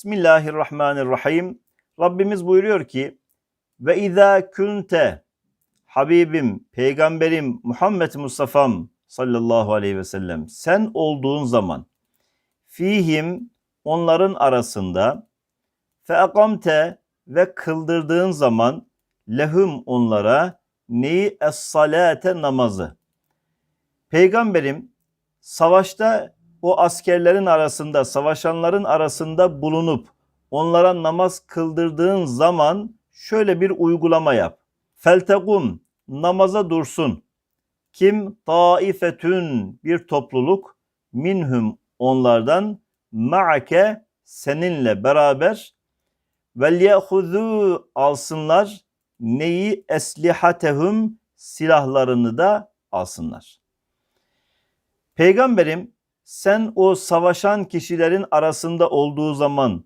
Bismillahirrahmanirrahim. Rabbimiz buyuruyor ki ve izâ kunte Habibim, peygamberim Muhammed Mustafa'm sallallahu aleyhi ve sellem sen olduğun zaman fihim onların arasında fe akamte ve kıldırdığın zaman lehum onlara neyi es-salate namazı. Peygamberim savaşta o askerlerin arasında, savaşanların arasında bulunup onlara namaz kıldırdığın zaman şöyle bir uygulama yap. Feltegum namaza dursun. Kim taifetün bir topluluk minhum onlardan ma'ake seninle beraber vel yehuzu alsınlar neyi eslihatehum silahlarını da alsınlar. Peygamberim sen o savaşan kişilerin arasında olduğu zaman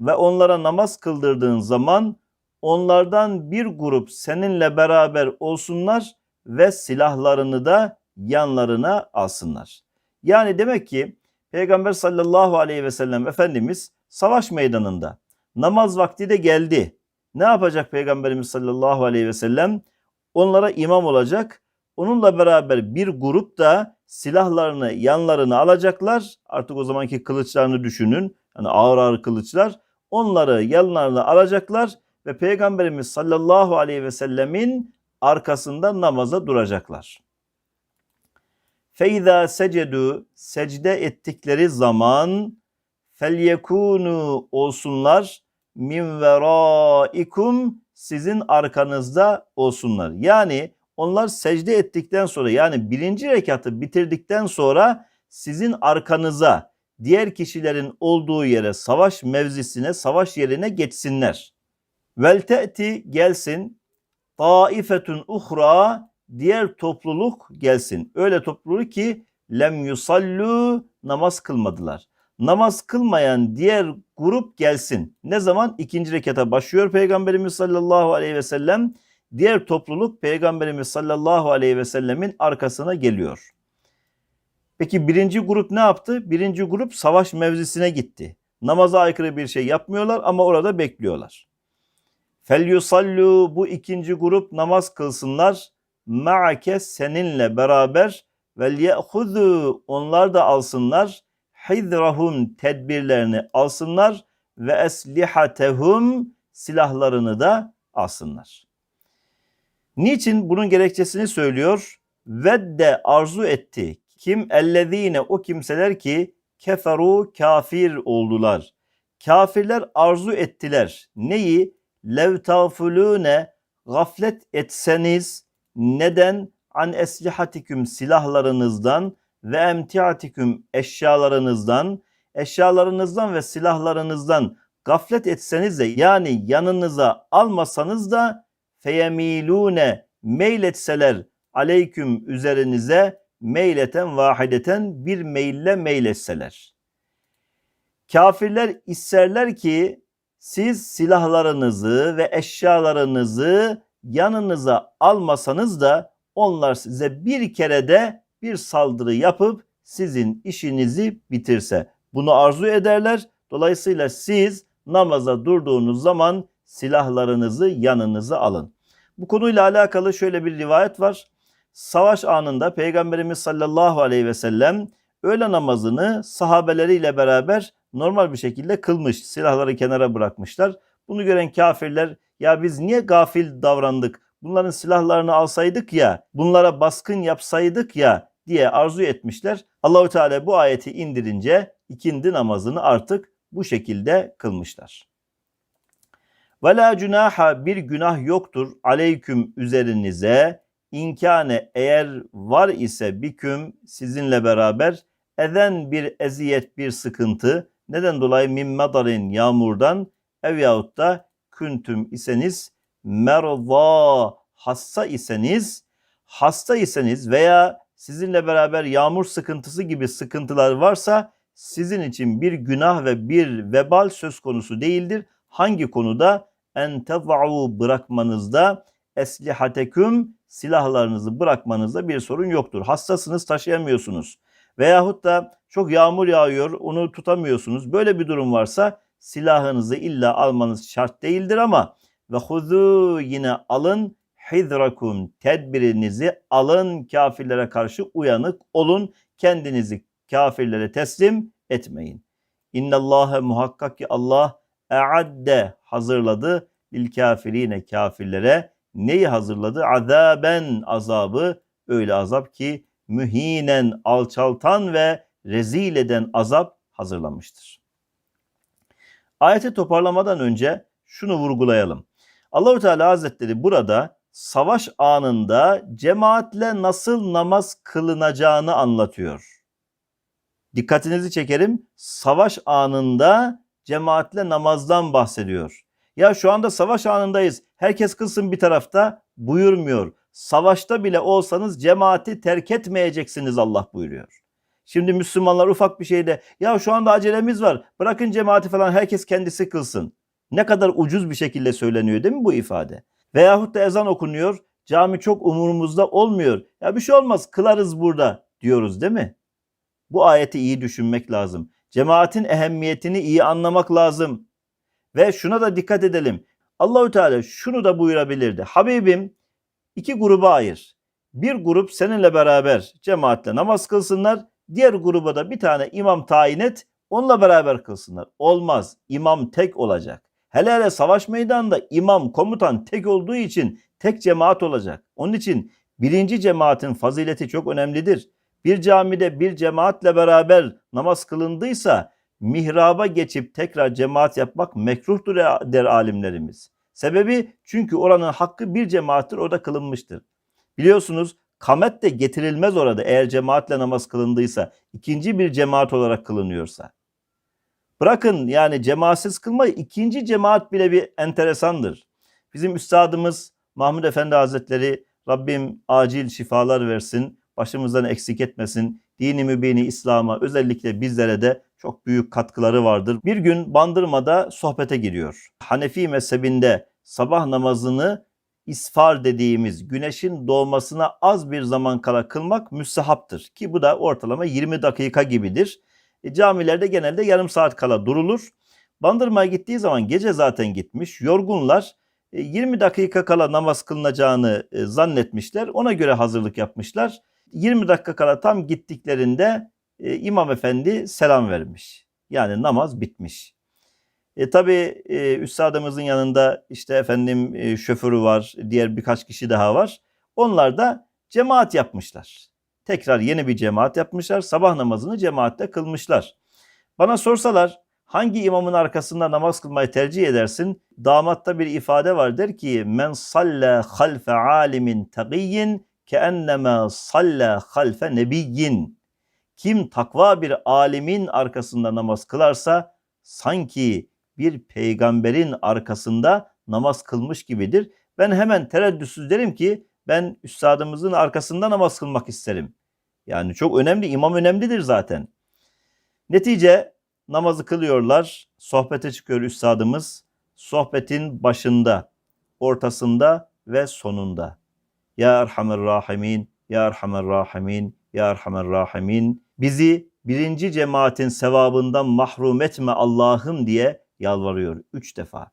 ve onlara namaz kıldırdığın zaman onlardan bir grup seninle beraber olsunlar ve silahlarını da yanlarına alsınlar. Yani demek ki Peygamber sallallahu aleyhi ve sellem Efendimiz savaş meydanında namaz vakti de geldi. Ne yapacak Peygamberimiz sallallahu aleyhi ve sellem? Onlara imam olacak. Onunla beraber bir grup da silahlarını yanlarına alacaklar. Artık o zamanki kılıçlarını düşünün. Yani ağır ağır kılıçlar. Onları yanlarına alacaklar ve Peygamberimiz sallallahu aleyhi ve sellemin arkasında namaza duracaklar. Feyza secedu secde ettikleri zaman felyekunu olsunlar min veraikum sizin arkanızda olsunlar. Yani onlar secde ettikten sonra yani birinci rekatı bitirdikten sonra sizin arkanıza diğer kişilerin olduğu yere savaş mevzisine savaş yerine geçsinler. Vel te'ti gelsin taifetun uhra diğer topluluk gelsin. Öyle topluluk ki lem yusallu namaz kılmadılar. Namaz kılmayan diğer grup gelsin. Ne zaman? ikinci rekata başlıyor Peygamberimiz sallallahu aleyhi ve sellem. Diğer topluluk Peygamberimiz sallallahu aleyhi ve sellemin arkasına geliyor. Peki birinci grup ne yaptı? Birinci grup savaş mevzisine gitti. Namaza aykırı bir şey yapmıyorlar ama orada bekliyorlar. Fel yusallu bu ikinci grup namaz kılsınlar. Ma'ake seninle beraber vel ye'huzu onlar da alsınlar. Hidrahum tedbirlerini alsınlar ve eslihatehum silahlarını da alsınlar. Niçin bunun gerekçesini söylüyor? Vedde arzu etti. Kim ellezine o kimseler ki keferu kafir oldular. Kafirler arzu ettiler. Neyi? lev tağfulune gaflet etseniz neden an eslihatiküm silahlarınızdan ve emtiatiküm eşyalarınızdan eşyalarınızdan ve silahlarınızdan gaflet etseniz de yani yanınıza almasanız da feyemilune meyletseler aleyküm üzerinize meyleten vahideten bir meyille meyletseler. Kafirler isterler ki siz silahlarınızı ve eşyalarınızı yanınıza almasanız da onlar size bir kere de bir saldırı yapıp sizin işinizi bitirse. Bunu arzu ederler. Dolayısıyla siz namaza durduğunuz zaman silahlarınızı yanınıza alın. Bu konuyla alakalı şöyle bir rivayet var. Savaş anında Peygamberimiz sallallahu aleyhi ve sellem öğle namazını sahabeleriyle beraber normal bir şekilde kılmış. Silahları kenara bırakmışlar. Bunu gören kafirler ya biz niye gafil davrandık? Bunların silahlarını alsaydık ya, bunlara baskın yapsaydık ya diye arzu etmişler. Allahü Teala bu ayeti indirince ikindi namazını artık bu şekilde kılmışlar. Ve la cunaha bir günah yoktur aleyküm üzerinize inkane eğer var ise biküm sizinle beraber eden bir eziyet bir sıkıntı neden dolayı min madarin yağmurdan ev yahut da küntüm iseniz merva hasta iseniz hasta iseniz veya sizinle beraber yağmur sıkıntısı gibi sıkıntılar varsa sizin için bir günah ve bir vebal söz konusu değildir. Hangi konuda? En tev'u bırakmanızda eslihateküm silahlarınızı bırakmanızda bir sorun yoktur. Hastasınız taşıyamıyorsunuz. Veyahut da çok yağmur yağıyor onu tutamıyorsunuz. Böyle bir durum varsa silahınızı illa almanız şart değildir ama ve huzu yine alın hidrakum tedbirinizi alın kafirlere karşı uyanık olun kendinizi kafirlere teslim etmeyin. İnnallâhe muhakkak ki Allah e'adde hazırladı lil kafirine kafirlere neyi hazırladı? Azaben azabı öyle azap ki mühinen alçaltan ve rezil eden azap hazırlamıştır. Ayeti toparlamadan önce şunu vurgulayalım. Allahu Teala Hazretleri burada savaş anında cemaatle nasıl namaz kılınacağını anlatıyor. Dikkatinizi çekerim. Savaş anında cemaatle namazdan bahsediyor. Ya şu anda savaş anındayız. Herkes kılsın bir tarafta buyurmuyor. Savaşta bile olsanız cemaati terk etmeyeceksiniz Allah buyuruyor. Şimdi Müslümanlar ufak bir şeyde ya şu anda acelemiz var. Bırakın cemaati falan herkes kendisi kılsın. Ne kadar ucuz bir şekilde söyleniyor değil mi bu ifade? Veyahut da ezan okunuyor. Cami çok umurumuzda olmuyor. Ya bir şey olmaz kılarız burada diyoruz değil mi? Bu ayeti iyi düşünmek lazım. Cemaatin ehemmiyetini iyi anlamak lazım. Ve şuna da dikkat edelim. Allahü Teala şunu da buyurabilirdi. Habibim iki gruba ayır. Bir grup seninle beraber cemaatle namaz kılsınlar. Diğer gruba da bir tane imam tayin et. Onunla beraber kılsınlar. Olmaz. İmam tek olacak. Hele hele savaş meydanında imam, komutan tek olduğu için tek cemaat olacak. Onun için birinci cemaatin fazileti çok önemlidir. Bir camide bir cemaatle beraber namaz kılındıysa mihraba geçip tekrar cemaat yapmak mekruhtur der alimlerimiz. Sebebi çünkü oranın hakkı bir cemaattir orada kılınmıştır. Biliyorsunuz kamet de getirilmez orada eğer cemaatle namaz kılındıysa ikinci bir cemaat olarak kılınıyorsa. Bırakın yani cemaatsiz kılmayı ikinci cemaat bile bir enteresandır. Bizim üstadımız Mahmud Efendi Hazretleri Rabbim acil şifalar versin, başımızdan eksik etmesin. Dini mübini İslam'a özellikle bizlere de çok büyük katkıları vardır. Bir gün Bandırma'da sohbete giriyor. Hanefi mezhebinde sabah namazını isfar dediğimiz güneşin doğmasına az bir zaman kala kılmak müstehaptır. Ki bu da ortalama 20 dakika gibidir. E, camilerde genelde yarım saat kala durulur. Bandırma'ya gittiği zaman gece zaten gitmiş. Yorgunlar 20 dakika kala namaz kılınacağını e, zannetmişler. Ona göre hazırlık yapmışlar. 20 dakika kala tam gittiklerinde e, imam efendi selam vermiş. Yani namaz bitmiş. E tabi e, üstadımızın yanında işte efendim e, şoförü var, diğer birkaç kişi daha var. Onlar da cemaat yapmışlar. Tekrar yeni bir cemaat yapmışlar. Sabah namazını cemaatte kılmışlar. Bana sorsalar hangi imamın arkasında namaz kılmayı tercih edersin? Damatta bir ifade var der ki men salle halfe alimin taqiyyin ke enneme salle halfe nebiyyin. Kim takva bir alimin arkasında namaz kılarsa sanki bir peygamberin arkasında namaz kılmış gibidir. Ben hemen tereddütsüz derim ki ben üstadımızın arkasında namaz kılmak isterim. Yani çok önemli, imam önemlidir zaten. Netice namazı kılıyorlar, sohbete çıkıyor üstadımız. Sohbetin başında, ortasında ve sonunda. Ya Erhamer Rahimin, Ya Erhamer Rahimin, Ya Erhamer Rahimin. Bizi birinci cemaatin sevabından mahrum etme Allah'ım diye yalvarıyor üç defa.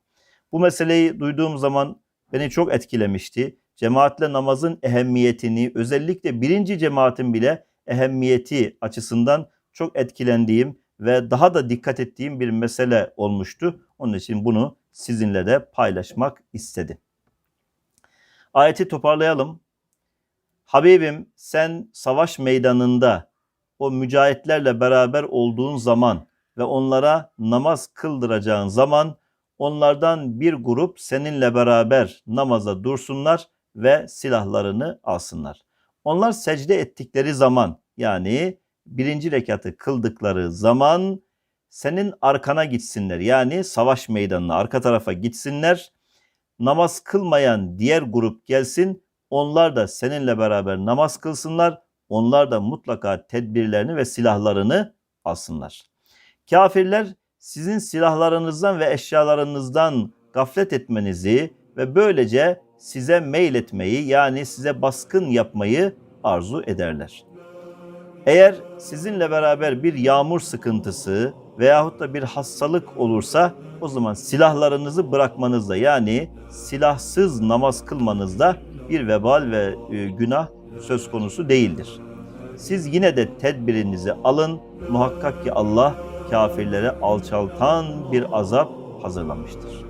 Bu meseleyi duyduğum zaman beni çok etkilemişti. Cemaatle namazın ehemmiyetini özellikle birinci cemaatin bile ehemmiyeti açısından çok etkilendiğim ve daha da dikkat ettiğim bir mesele olmuştu. Onun için bunu sizinle de paylaşmak istedim. Ayeti toparlayalım. Habibim sen savaş meydanında o mücahitlerle beraber olduğun zaman ve onlara namaz kıldıracağın zaman onlardan bir grup seninle beraber namaza dursunlar ve silahlarını alsınlar. Onlar secde ettikleri zaman yani birinci rekatı kıldıkları zaman senin arkana gitsinler. Yani savaş meydanına arka tarafa gitsinler. Namaz kılmayan diğer grup gelsin. Onlar da seninle beraber namaz kılsınlar. Onlar da mutlaka tedbirlerini ve silahlarını alsınlar. Kafirler sizin silahlarınızdan ve eşyalarınızdan gaflet etmenizi ve böylece size meyletmeyi yani size baskın yapmayı arzu ederler. Eğer sizinle beraber bir yağmur sıkıntısı veyahut da bir hastalık olursa o zaman silahlarınızı bırakmanızda yani silahsız namaz kılmanızda bir vebal ve e, günah söz konusu değildir. Siz yine de tedbirinizi alın. Muhakkak ki Allah kafirlere alçaltan bir azap hazırlamıştır.